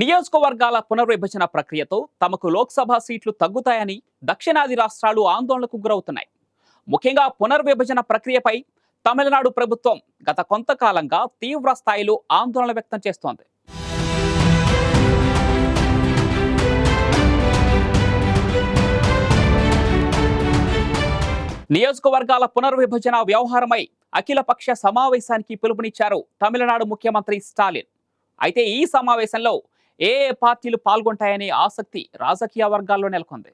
నియోజకవర్గాల పునర్విభజన ప్రక్రియతో తమకు లోక్సభ సీట్లు తగ్గుతాయని దక్షిణాది రాష్ట్రాలు ఆందోళనకు గురవుతున్నాయి. ముఖ్యంగా పునర్విభజన ప్రక్రియపై తమిళనాడు ప్రభుత్వం గత కొంతకాలంగా తీవ్ర స్థాయిలో ఆందోళన వ్యక్తం చేస్తోంది. నియోజకవర్గాల పునర్విభజన వ్యవహారమై అఖిలపక్ష సమావేశానికి పిలుపునిచ్చారు తమిళనాడు ముఖ్యమంత్రి స్టాలిన్. అయితే ఈ సమావేశంలో ఏ ఏ పార్టీలు పాల్గొంటాయనే ఆసక్తి రాజకీయ వర్గాల్లో నెలకొంది.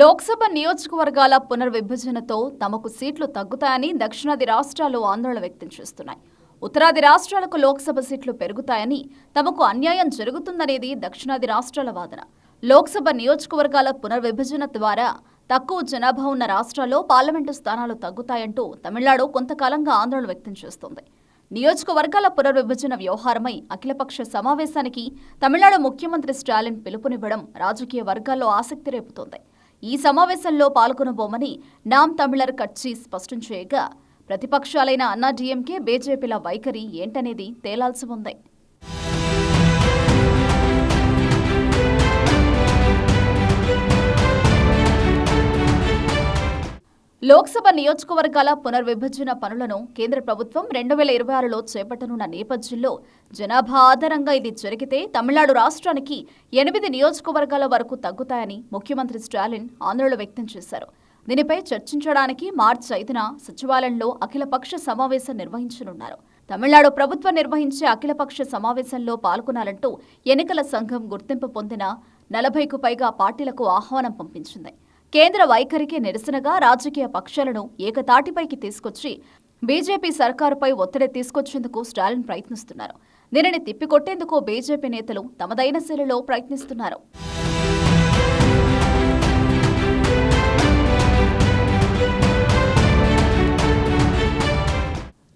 లోక్సభ నియోజకవర్గాల పునర్విభజనతో తమకు సీట్లు తగ్గుతాయని దక్షిణాది రాష్ట్రాలు ఆందోళన వ్యక్తం చేస్తున్నాయి. ఉత్తరాది రాష్ట్రాలకు లోక్సభ సీట్లు పెరుగుతాయని తమకు అన్యాయం జరుగుతుందనేది దక్షిణాది రాష్ట్రాల వాదన. లోక్సభ నియోజకవర్గాల పునర్విభజన ద్వారా తక్కువ జనాభా ఉన్న రాష్ట్రాల్లో పార్లమెంటు స్థానాలు తగ్గుతాయంటూ తమిళనాడు కొంతకాలంగా ఆందోళన వ్యక్తం చేస్తోంది. నియోజకవర్గాల పునర్విభజన వ్యవహారమై అఖిలపక్ష సమావేశానికి తమిళనాడు ముఖ్యమంత్రి స్టాలిన్ పిలుపునివ్వడం రాజకీయ వర్గాల్లో ఆసక్తి రేపుతోంది. ఈ సమావేశంలో పాల్గొనబోమని నామ్ తమిళర్ కట్చి స్పష్టం చేయగా ప్రతిపక్షాలైన అన్నా డీఎంకే బీజేపీల వైఖరి ఏంటనేది తేలాల్సి ఉంది. లోక్సభ నియోజకవర్గాల పునర్విభజన పనులను కేంద్ర ప్రభుత్వం రెండు వేల ఇరవై ఆరులో చేపట్టనున్న నేపథ్యంలో జనాభా ఆధారంగా ఇది జరిగితే తమిళనాడు రాష్ట్రానికి ఎనిమిది నియోజకవర్గాల వరకు తగ్గుతాయని ముఖ్యమంత్రి స్టాలిన్ ఆందోళన వ్యక్తం చేశారు. దీనిపై చర్చించడానికి మార్చి ఐదున సచివాలయంలో అఖిలపక్ష సమావేశం నిర్వహించనున్నారు. తమిళనాడు ప్రభుత్వం నిర్వహించే అఖిలపక్ష సమావేశంలో పాల్గొనాలంటూ ఎన్నికల సంఘం గుర్తింపు పొందిన నలభైకు పైగా పార్టీలకు ఆహ్వానం పంపించింది. కేంద్ర వైఖరికి నిరసనగా రాజకీయ పక్షాలను ఏకతాటిపైకి తీసుకొచ్చి బీజేపీ సర్కారుపై ఒత్తిడి తీసుకొచ్చేందుకు స్టాలిన్ ప్రయత్నిస్తున్నారు. దీనిని తిప్పికొట్టేందుకు బీజేపీ నేతలు తమదైన శైలిలో ప్రయత్నిస్తున్నారు.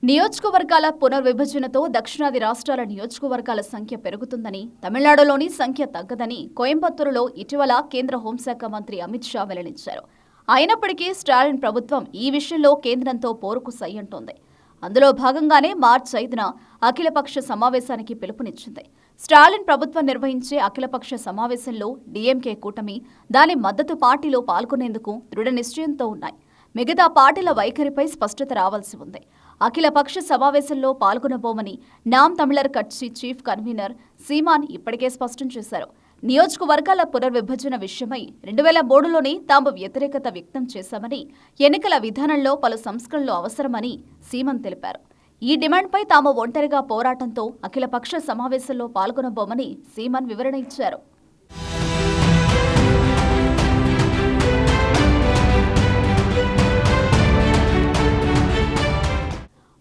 నియోజకవర్గాల పునర్విభజనతో దక్షిణాది రాష్ట్రాల నియోజకవర్గాల సంఖ్య పెరుగుతుందని తమిళనాడులోని సంఖ్య తగ్గదని కోయంబత్తూరులో ఇటీవల కేంద్ర హోంశాఖ మంత్రి అమిత్ షా వెల్లడించారు. అయినప్పటికీ స్టాలిన్ ప్రభుత్వం ఈ విషయంలో కేంద్రంతో పోరుకు సయ్యంటోంది. అందులో భాగంగానే మార్చి ఐదున అఖిలపక్ష సమావేశానికి పిలుపునిచ్చింది. స్టాలిన్ ప్రభుత్వం నిర్వహించే అఖిలపక్ష సమావేశంలో డీఎంకే కూటమి దాని మద్దతు పార్టీలో పాల్గొనేందుకు దృఢ నిశ్చయంతో ఉన్నాయి. మిగతా పార్టీల వైఖరిపై స్పష్టత రావాల్సి ఉంది. అఖిలపక్ష సమావేశంలో పాల్గొనబోమని నామ్ తమిళర్ కట్సి చీఫ్ కన్వీనర్ సీమాన్ ఇప్పటికే స్పష్టం చేశారు. నియోజకవర్గాల పునర్విభజన విషయమై రెండు వేల మూడులోనే తాము వ్యతిరేకత వ్యక్తం చేశామని ఎన్నికల విధానంలో పలు సంస్కరణలు అవసరమని సీమన్ తెలిపారు. ఈ డిమాండ్పై తాము ఒంటరిగా పోరాటంతో అఖిలపక్ష సమావేశంలో పాల్గొనబోమని సీమన్ వివరణ ఇచ్చారు.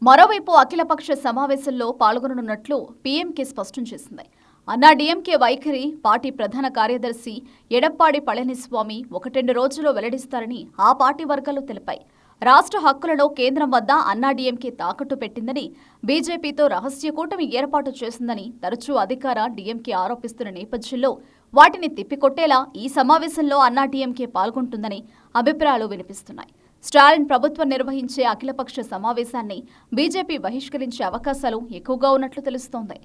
మరోవైపు అఖిలపక్ష సమావేశంలో పాల్గొననున్నట్లు పీఎంకే స్పష్టం చేసింది. అన్నా డీఎంకే వైఖరి పార్టీ ప్రధాన కార్యదర్శి ఎడప్పాడి పళనిస్వామి ఒకటెండు రోజుల్లో వెల్లడిస్తారని ఆ పార్టీ వర్గాలు తెలిపాయి. రాష్ట్ర హక్కులను కేంద్రం వద్ద అన్నాడీఎంకే తాకట్టు పెట్టిందని బీజేపీతో రహస్య కూటమి ఏర్పాటు చేసిందని తరచూ అధికార డీఎంకే ఆరోపిస్తున్న నేపథ్యంలో వాటిని తిప్పికొట్టేలా ఈ సమావేశంలో అన్నాడీఎంకే పాల్గొంటుందని అభిప్రాయాలు వినిపిస్తున్నాయి. స్టాలిన్ ప్రభుత్వం నిర్వహించే అఖిలపక్ష సమావేశాన్ని బీజేపీ బహిష్కరించే అవకాశాలు ఎక్కువగా ఉన్నట్లు తెలుస్తోంది.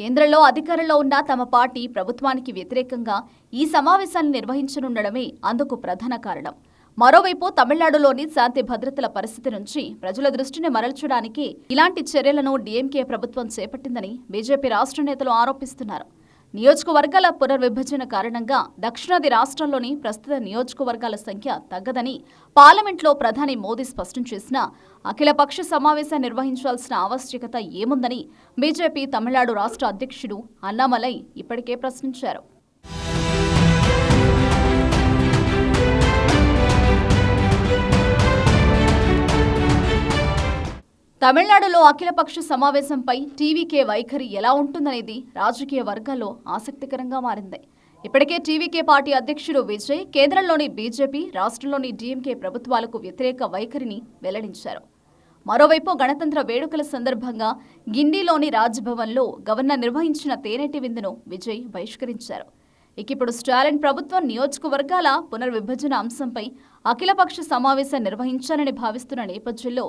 కేంద్రంలో అధికారంలో ఉన్న తమ పార్టీ ప్రభుత్వానికి వ్యతిరేకంగా ఈ సమావేశాన్ని నిర్వహించనుండడమే అందుకు ప్రధాన కారణం. మరోవైపు తమిళనాడులోని శాంతి భద్రతల పరిస్థితి నుంచి ప్రజల దృష్టిని మరల్చడానికి ఇలాంటి చర్యలను డీఎంకే ప్రభుత్వం చేపట్టిందని బీజేపీ రాష్ట్ర నేతలు ఆరోపిస్తున్నారు. నియోజకవర్గాల పునర్విభజన కారణంగా దక్షిణాది రాష్ట్రాల్లోని ప్రస్తుత నియోజకవర్గాల సంఖ్య తగ్గదని పార్లమెంట్లో ప్రధాని మోదీ స్పష్టం చేసినా అఖిలపక్ష సమావేశం నిర్వహించాల్సిన ఆవశ్యకత ఏముందని బీజేపీ తమిళనాడు రాష్ట్ర అధ్యక్షుడు అన్నామలై ఇప్పటికే ప్రశ్నించారు. తమిళనాడులో అఖిలపక్ష సమావేశంపై టీవీకే వైఖరి ఎలా ఉంటుందనేది రాజకీయ వర్గాల్లో ఆసక్తికరంగా మారింది. ఇప్పటికే టీవీకే పార్టీ అధ్యక్షుడు విజయ్ కేంద్రంలోని బీజేపీ రాష్ట్రంలోని డీఎంకే ప్రభుత్వాలకు వ్యతిరేక వైఖరిని వెల్లడించారు. మరోవైపు గణతంత్ర వేడుకల సందర్భంగా గిండిలోని రాజ్భవన్లో గవర్నర్ నిర్వహించిన తేనెటి విందును విజయ్ బహిష్కరించారు. ఇక ఇప్పుడు స్టాలిన్ ప్రభుత్వం నియోజకవర్గాల పునర్విభజన అంశంపై అఖిలపక్ష సమావేశం నిర్వహించాలని భావిస్తున్న నేపథ్యంలో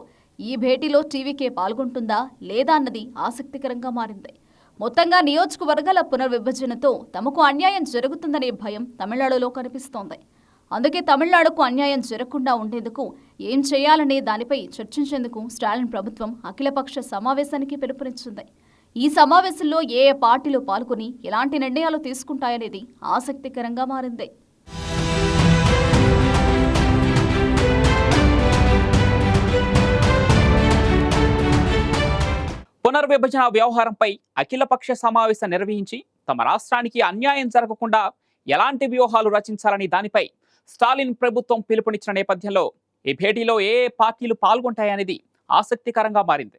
ఈ భేటీలో టీవీకే పాల్గొంటుందా లేదా అన్నది ఆసక్తికరంగా మారింది. మొత్తంగా నియోజకవర్గాల పునర్విభజనతో తమకు అన్యాయం జరుగుతుందనే భయం తమిళనాడులో కనిపిస్తోంది. అందుకే తమిళనాడుకు అన్యాయం జరగకుండా ఉండేందుకు ఏం చేయాలనే దానిపై చర్చించేందుకు స్టాలిన్ ప్రభుత్వం అఖిలపక్ష సమావేశానికి పిలుపునిచ్చింది. ఈ సమావేశంలో ఏ ఏ పార్టీలు పాల్గొని ఎలాంటి నిర్ణయాలు తీసుకుంటాయనేది ఆసక్తికరంగా మారింది. పునర్విభజన వ్యవహారంపై అఖిలపక్ష సమావేశం నిర్వహించి తమ రాష్ట్రానికి అన్యాయం జరగకుండా ఎలాంటి వ్యూహాలు రచించాలని దానిపై స్టాలిన్ ప్రభుత్వం పిలుపునిచ్చిన నేపథ్యంలో ఈ భేటీలో ఏ ఏ పార్టీలు పాల్గొంటాయనేది ఆసక్తికరంగా మారింది.